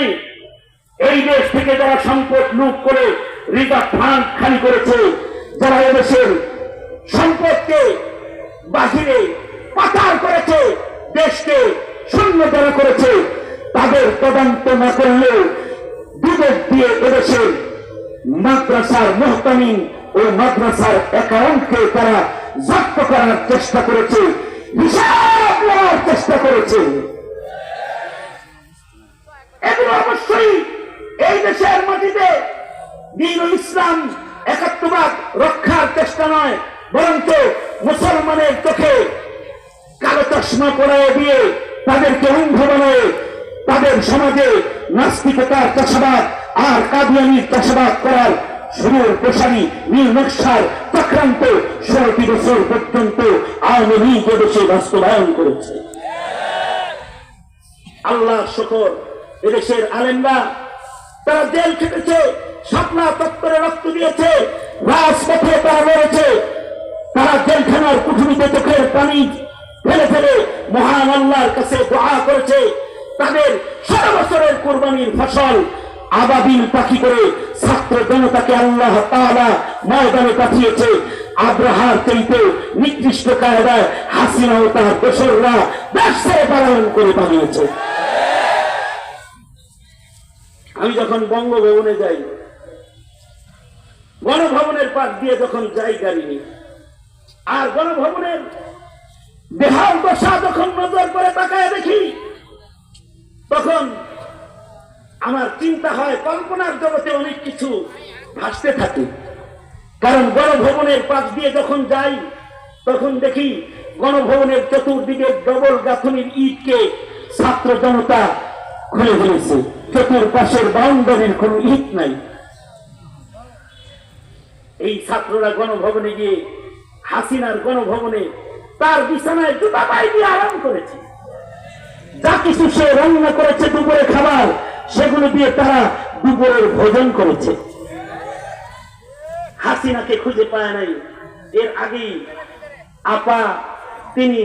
কারণে এই দেশ থেকে যারা সম্পদ লুট করে রিজার্ভ ফান্ড খালি করেছে, যারা এদেশের সম্পদকে বাহিরে পাচার করেছে, দেশকে শূন্য যারা করেছে, তাদের তদন্ত না করলে বিবেক দিয়ে এদেশের মাদ্রাসার মোহতামিন ও মাদ্রাসার অ্যাকাউন্টকে তারা জব্দ করার চেষ্টা করেছে, হিসাব নেওয়ার চেষ্টা করেছে। এগুলো অবশ্যই এই দেশের মাটিতে দিন ইসলাম একাত্মবাদ রক্ষার চেষ্টা নয়, বরঞ্চ মুসলমানের চোখে কালো চশমা পড়ায় দিয়ে তাদেরকে অন্ধ বানায় তাদের সমাজে নাস্তিকতার চাষাবাদ আর কাদিয়ানির চাষাবাদ করার সুরের প্রসারী নীল নকশার চক্রান্ত ষোলটি বছর পর্যন্ত আওয়ামী লীগ বাস্তবায়ন করেছে। আল্লাহ শকর। এদেশের আলেমরা তারা জেল খেটেছে শাপলা তত্ত্বরে রক্ত দিয়েছে, রাজপথে তারা লড়েছে। তারা জেলখানার কুঠুরিতে চোখের পানি ফেলে ফেলে মহান আল্লাহর কাছে দোয়া করেছে। তাদের ষোলো বছরের কোরবানির ফসল আবাবিল পাখি করে ছাত্র জনতাকে আল্লাহ তাআলা ময়দানে পাঠিয়েছে। আব্রাহার চাইতে নিকৃষ্ট কায়দায় হাসিনা ও তার দোসররা ছেড়ে পালন করে পালিয়েছে আমি যখন বঙ্গভবনে যাই, গণভবনের পাশ দিয়ে যখন যাই গাড়ি নিয়ে আর গণভবনের বেহাল দশা যখন নজর করে তাকায় দেখি, তখন আমার চিন্তা হয় কল্পনার জগতে অনেক কিছু ভাসতে থাকে। কারণ গণভবনের পাশ দিয়ে যখন যাই, তখন দেখি গণভবনের চতুর্দিকে ডবল গাঁথনির ইটকে ছাত্র জনতা খুলে ফেলেছে। চতুর্পাশের বাউন্ডারির কোন ইট নাই। এই ছাত্ররা গণভবনে গিয়ে, হাসিনার গণভবনে তার বিছানায় জুতা পাই দিয়ে আরাম করেছে। যা কিছু সে রান্না করেছে দুপুরে খাবার, সেগুলো দিয়ে তারা দুপুরের ভোজন করেছে। হাসিনাকে খুঁজে পায় নাই। এর আগেই আপা, তিনি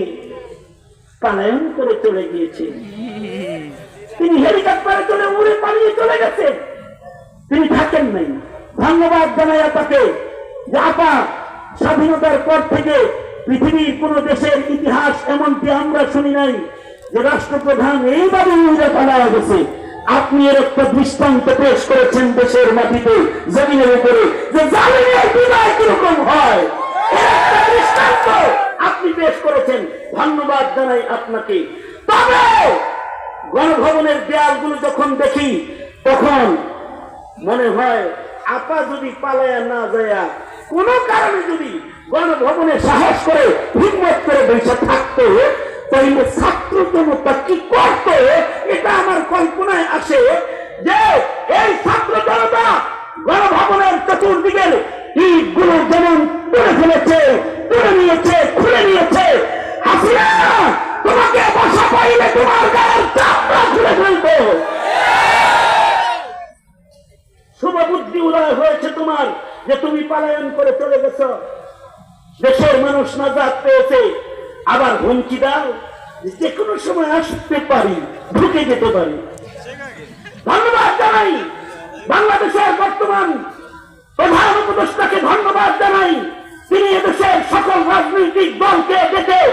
পালায়ন করে চলে গিয়েছে তিনি হেলিকপ্টারে চলে উড়ে পালিয়ে চলে গেছে তিনি থাকেন নাই। ধন্যবাদ জানাই আপাকে যে আপা স্বাধীনতার পর থেকে পৃথিবীর কোন দেশের ইতিহাস এমনকি আমরা শুনি নাই যে রাষ্ট্রপ্রধান এইভাবে উড়ে পালা গেছে। আপনি এর একটা দৃষ্টান্ত পেশ করেছেন দেশের মাটিতে, জমিনের উপরে, যে জালিমের বিদায় কীরকম হয়? আপনি পেশ করেছেন। ধন্যবাদ জানাই আপনাকে। তবে গণভবনের দেয়ালগুলো যখন দেখি, তখন মনে হয় আপা যদি পালায়া না যায় কোন কারণে যদি গণভবনে সাহস করে হিম্মত করে বসে থাকতো, তাইলে ছাত্র জনতা কি করতো, এটা আমার কল্পনায় আসে যে এই ছাত্র জনতা গণভবনের চতুর্দিকের যে তুমি পালায়ন করে চলে গেছ। দেশের মানুষ নাজাদ পেয়েছে। আবার হুমকি দাও। যে কোনো সময় আসতে পারি, ঢুকে যেতে পারি। ধন্যবাদ জানাই বাংলাদেশের বর্তমান প্রধান উপদেষ্টাকে ধন্যবাদ জানাই। তিনি এদেশের সকল রাজনৈতিক দলকে ডেকে